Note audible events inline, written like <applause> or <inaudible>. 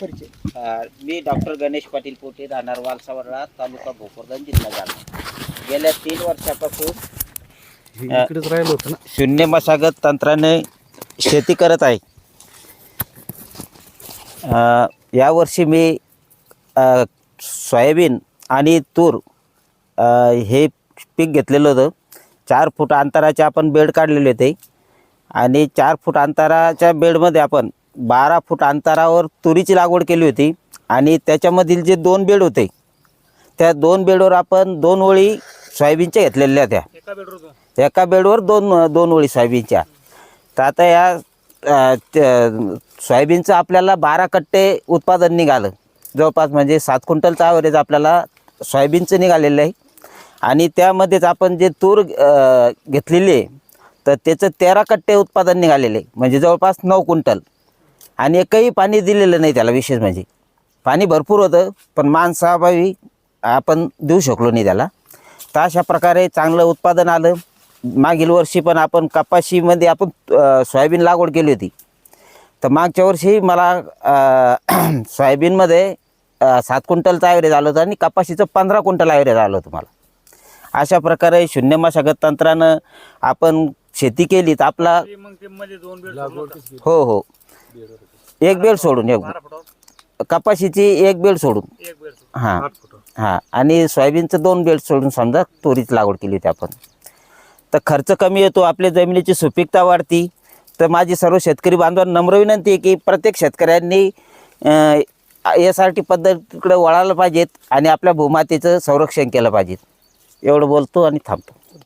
परिचय. अ, मी डॉक्टर गणेश पाटील पोटे राहणार वालसावरला तालुका भोकरदन जिल्हा जालना. गेल्या तीन वर्षापासून अ, इकडेच राहिलो होतं ना? शून्य मशागत तंत्राने शेती करत आहे. अ, यावर्षी मी अ, सोयाबीन आणि तूर अ, हे पीक घेतलेलं होतं. चार फूट अंतराचे आपण बेड काढलेले होते. आणि चार फूट अंतराच्या बेडमध्ये आपण बारा फूट अंतरावर तुरीची लागवड केली होती आणि त्याच्यामधील जे दोन बेड होते त्या दोन बेडवर आपण दोन ओळी सोयाबीनच्या घेतलेल्या होत्या. एका बेडवर दोन? दोन ओळी सोयाबीनच्या. तर आता या सोयाबीनचं आपल्याला बारा कट्टे उत्पादन निघालं. जवळपास म्हणजे सात क्विंटलचं ॲव्हरेज आपल्याला सोयाबीनचं निघालेलं आहे. आणि त्यामध्येच आपण जे तूर घेतलेली आहे तर त्याचं तेरा कट्टे उत्पादन निघालेले. म्हणजे जवळपास नऊ क्विंटल. आणि एकही पाणी दिलेलं नाही त्याला विशेष म्हणजे. पाणी भरपूर होतं पण माणसाभावी आपण देऊ शकलो नाही त्याला. तर अशा प्रकारे चांगलं उत्पादन आलं. मागील वर्षी पण आपण कपाशीमध्ये आपण सोयाबीन लागवड केली होती. तर मागच्या वर्षी मला <clears throat> सोयाबीनमध्ये सात क्विंटलचं ॲव्हरेज आलं होतं आणि कपाशीचं पंधरा क्विंटल ॲव्हरेज आलं होतं मला. अशा प्रकारे शून्य मशागत तंत्रानं आपण शेती केली तर आपला हो हो. एक बेड सोडून एक कपाशीची एक बेड सोडून. हां. हां. आणि सोयाबीनचं दोन बेड सोडून समजा तुरीची लागवड केली होती आपण. तर खर्च कमी येतो आपल्या जमिनीची सुपीकता वाढती. तर माझी सर्व शेतकरी बांधवांना नम्र विनंती आहे की प्रत्येक शेतकऱ्यांनी एस आर टी पद्धतीकडे वळायला पाहिजेत आणि आपल्या भूमातेचं संरक्षण केलं पाहिजे एवढं बोलतो आणि थांबतो.